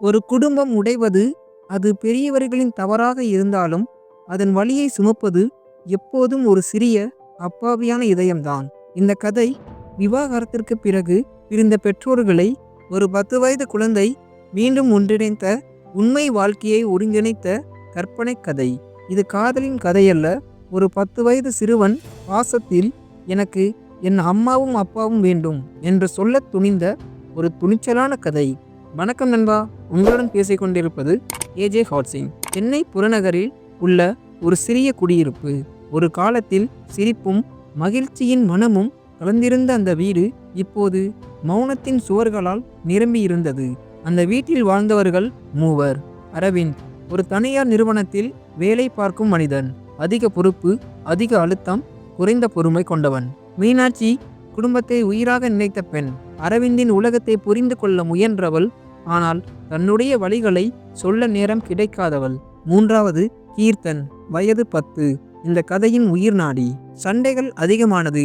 ஒரு குடும்பம் உடைவது அது பெரியவர்களின் தவறாக இருந்தாலும் அதன் வழியை சுமப்பது எப்போதும் ஒரு சிறிய அப்பாவியான இதயம்தான். இந்த கதை விவாகரத்திற்கு பிறகு பிரிந்த பெற்றோர்களை ஒரு பத்து வயது குழந்தை மீண்டும் ஒன்றிணைத்த உண்மை வாழ்க்கையை ஒருங்கிணைத்த கற்பனை கதை. இது காதலின் கதையல்ல ஒரு பத்து வயது சிறுவன் பாசத்தில் எனக்கு என் அம்மாவும் அப்பாவும் வேண்டும் என்று சொல்ல துணிந்த ஒரு துணிச்சலான கதை. வணக்கம் நண்பா. உங்களுடன் பேசிக் கொண்டிருப்பது ஏஜே ஹாட்சிங் சென்னை புறநகரில் உள்ள ஒரு சிறிய குடியிருப்பு. ஒரு காலத்தில் சிரிப்பும் மகிழ்ச்சியின் மனமும் கலந்திருந்த அந்த வீடு இப்போது மௌனத்தின் சுவர்களால் நிரம்பியிருந்தது. அந்த வீட்டில் வாழ்ந்தவர்கள் மூவர். அரவிந்த் ஒரு தனியார் நிறுவனத்தில் வேலை பார்க்கும் மனிதன். அதிக பொறுப்பு அதிக அழுத்தம் குறைந்த பொறுமை கொண்டவன். மீனாட்சி குடும்பத்தை உயிராக நினைத்த பெண் அரவிந்தின் உலகத்தை புரிந்து கொள்ள முயன்றவள். ஆனால் தன்னுடைய வழிகளை சொல்ல நேரம் கிடைக்காதவள். மூன்றாவது கீர்த்தன் வயது பத்து. இந்த கதையின் உயிர் நாடி. சண்டைகள் அதிகமானது.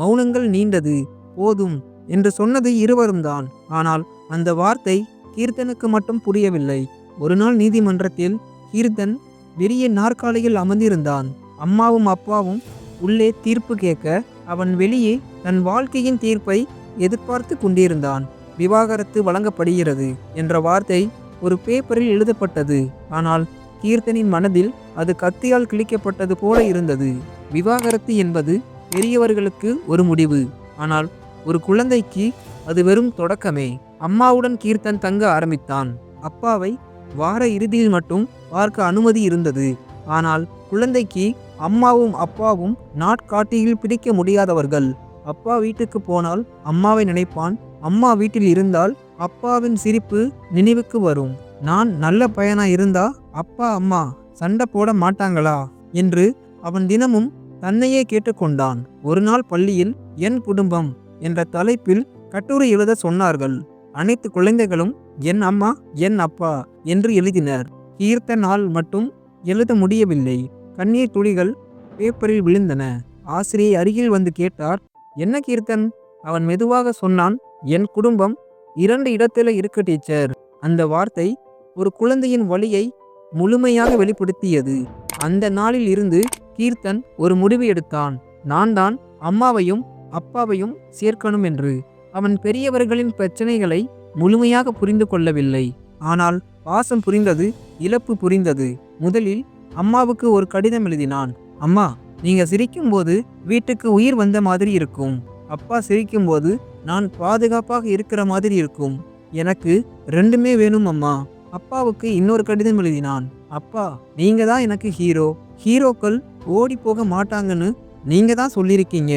மௌனங்கள் நீண்டது. போதும் என்று சொன்னது இருவரும் தான். ஆனால் அந்த வார்த்தை கீர்த்தனுக்கு மட்டும் புரியவில்லை. ஒரு நாள் நீதிமன்றத்தில் கீர்த்தன் பெரிய நாற்காலியில் அமர்ந்திருந்தான். அம்மாவும் அப்பாவும் உள்ளே தீர்ப்பு கேட்க அவன் வெளியே தன் வாழ்க்கையின் தீர்ப்பை எதிர்பார்த்து கொண்டிருந்தான். விவாகரத்து வழங்கப்படுகிறது என்ற வார்த்தை ஒரு பேப்பரில் எழுதப்பட்டது. ஆனால் கீர்த்தனின் மனதில் அது கத்தியால் கிழிக்கப்பட்டது போல இருந்தது. விவாகரத்து என்பது பெரியவர்களுக்கு ஒரு முடிவு. ஆனால் ஒரு குழந்தைக்கு அது வெறும் தொடக்கமே. அம்மாவுடன் கீர்த்தன் தங்க ஆரம்பித்தான். அப்பாவை வார இறுதியில் மட்டும் பார்க்க அனுமதி இருந்தது. ஆனால் குழந்தைக்கு அம்மாவும் அப்பாவும் நாட்காட்டியில் பிடிக்க முடியாதவர்கள். அப்பா வீட்டுக்கு போனால் அம்மாவை நினைப்பான். அம்மா வீட்டில் இருந்தால் அப்பாவின் சிரிப்பு நினைவுக்கு வரும். நான் நல்ல பையனா இருந்தா அப்பா அம்மா சண்டை போட மாட்டாங்களா? என்று அவன் தினமும் தன்னையே கேட்டுக்கொண்டான். ஒரு நாள் பள்ளியில் என் குடும்பம் என்ற தலைப்பில் கட்டுரை எழுத சொன்னார்கள். அனைத்து குழந்தைகளும் என் அம்மா என் அப்பா என்று எழுதினர். கீர்த்த நாள் மட்டும் எழுத முடியவில்லை. கண்ணீர் துளிகள் பேப்பரில் விழுந்தன. ஆசிரியை அருகில் வந்து கேட்டார் என்ன கீர்த்தன்? அவன் மெதுவாக சொன்னான் என் குடும்பம் இரண்டு இடத்துல இருக்கு டீச்சர். அந்த வார்த்தை ஒரு குழந்தையின் வழியை முழுமையாக வெளிப்படுத்தியது. அந்த நாளில் இருந்து கீர்த்தன் ஒரு முடிவு எடுத்தான். நான் தான் அம்மாவையும் அப்பாவையும் சேர்க்கணும் என்று. அவன் பெரியவர்களின் பிரச்சனைகளை முழுமையாக புரிந்து கொள்ளவில்லை. ஆனால் பாசம் புரிந்தது இழப்பு புரிந்தது. முதலில் அம்மாவுக்கு ஒரு கடிதம் எழுதினான். அம்மா நீங்கள் சிரிக்கும்போது வீட்டுக்கு உயிர் வந்த மாதிரி இருக்கும். அப்பா சிரிக்கும்போது நான் பாதுகாப்பாக இருக்கிற மாதிரி இருக்கும். எனக்கு ரெண்டுமே வேணும் அம்மா. அப்பாவுக்கு இன்னொரு கடிதம் எழுதினான். அப்பா நீங்க தான் எனக்கு ஹீரோ. ஹீரோக்கள் ஓடி போக மாட்டாங்கன்னு நீங்க தான் சொல்லியிருக்கீங்க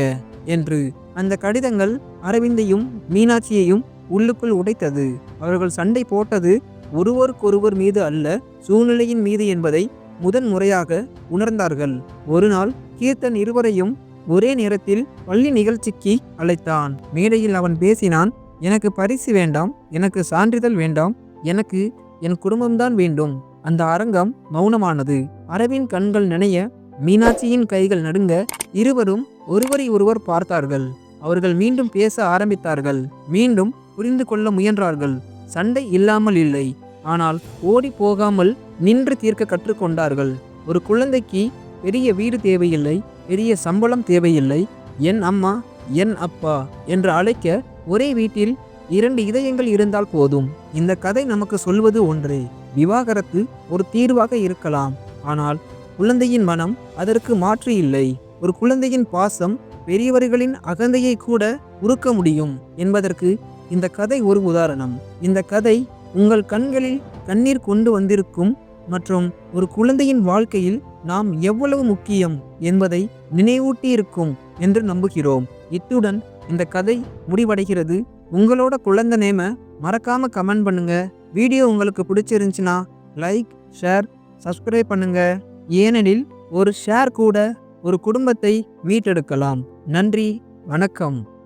என்று அந்த கடிதங்கள் அரவிந்தையும் மீனாட்சியையும் உள்ளுக்குள் உடைத்தது. அவர்கள் சண்டை போட்டது ஒருவருக்கொருவர் மீது அல்ல சூழ்நிலையின் மீது என்பதை முதன் முறையாக உணர்ந்தார்கள். ஒரு நாள் கீர்த்தன் இருவரையும் ஒரே நேரத்தில் பள்ளி நிகழ்ச்சிக்கு அழைத்தான். மேடையில் அவன் பேசினான் எனக்கு பரிசு வேண்டாம் எனக்கு சான்றிதழ் வேண்டாம் எனக்கு என் குடும்பம்தான் வேண்டும். அந்த அரங்கம் மௌனமானது. அரவின் கண்கள் நினைய மீனாட்சியின் கைகள் நடுங்க இருவரும் ஒருவரை ஒருவர் பார்த்தார்கள். அவர்கள் மீண்டும் பேச ஆரம்பித்தார்கள். மீண்டும் புரிந்து கொள்ள முயன்றார்கள். சண்டை இல்லாமல் இல்லை. ஆனால் ஓடி போகாமல் நின்று தீர்க்க கற்றுக்கொண்டார்கள் ஒரு குழந்தைக்கு பெரிய வீடு தேவையில்லை பெரிய சம்பளம் தேவையில்லை. என் அம்மா என் அப்பா என்று அழைக்க ஒரே வீட்டில் இரண்டு இதயங்கள் இருந்தால் போதும். இந்த கதை நமக்கு சொல்வது ஒன்றே விவாகரத்து ஒரு தீர்வாக இருக்கலாம். ஆனால் குழந்தையின் மனம் அதற்கு மாற்று இல்லை. ஒரு குழந்தையின் பாசம் பெரியவர்களின் அகந்தையை கூட உருக்க முடியும் என்பதற்கு இந்த கதை ஒரு உதாரணம். இந்த கதை உங்கள் கண்களில் கண்ணீர் கொண்டு வந்திருக்கும் மற்றும் ஒரு குழந்தையின் வாழ்க்கையில் நாம் எவ்வளவு முக்கியம் என்பதை நினைவூட்டி இருக்கும் என்று நம்புகிறோம். இத்துடன் இந்த கதை முடிவடைகிறது. உங்களோட குழந்தை நேம மறக்காம கமெண்ட் பண்ணுங்க. வீடியோ உங்களுக்கு பிடிச்சிருந்துச்சுன்னா லைக் ஷேர் சப்ஸ்கிரைப் பண்ணுங்க. ஏனெனில் ஒரு ஷேர் கூட ஒரு குடும்பத்தை மீட்டெடுக்கலாம். நன்றி வணக்கம்.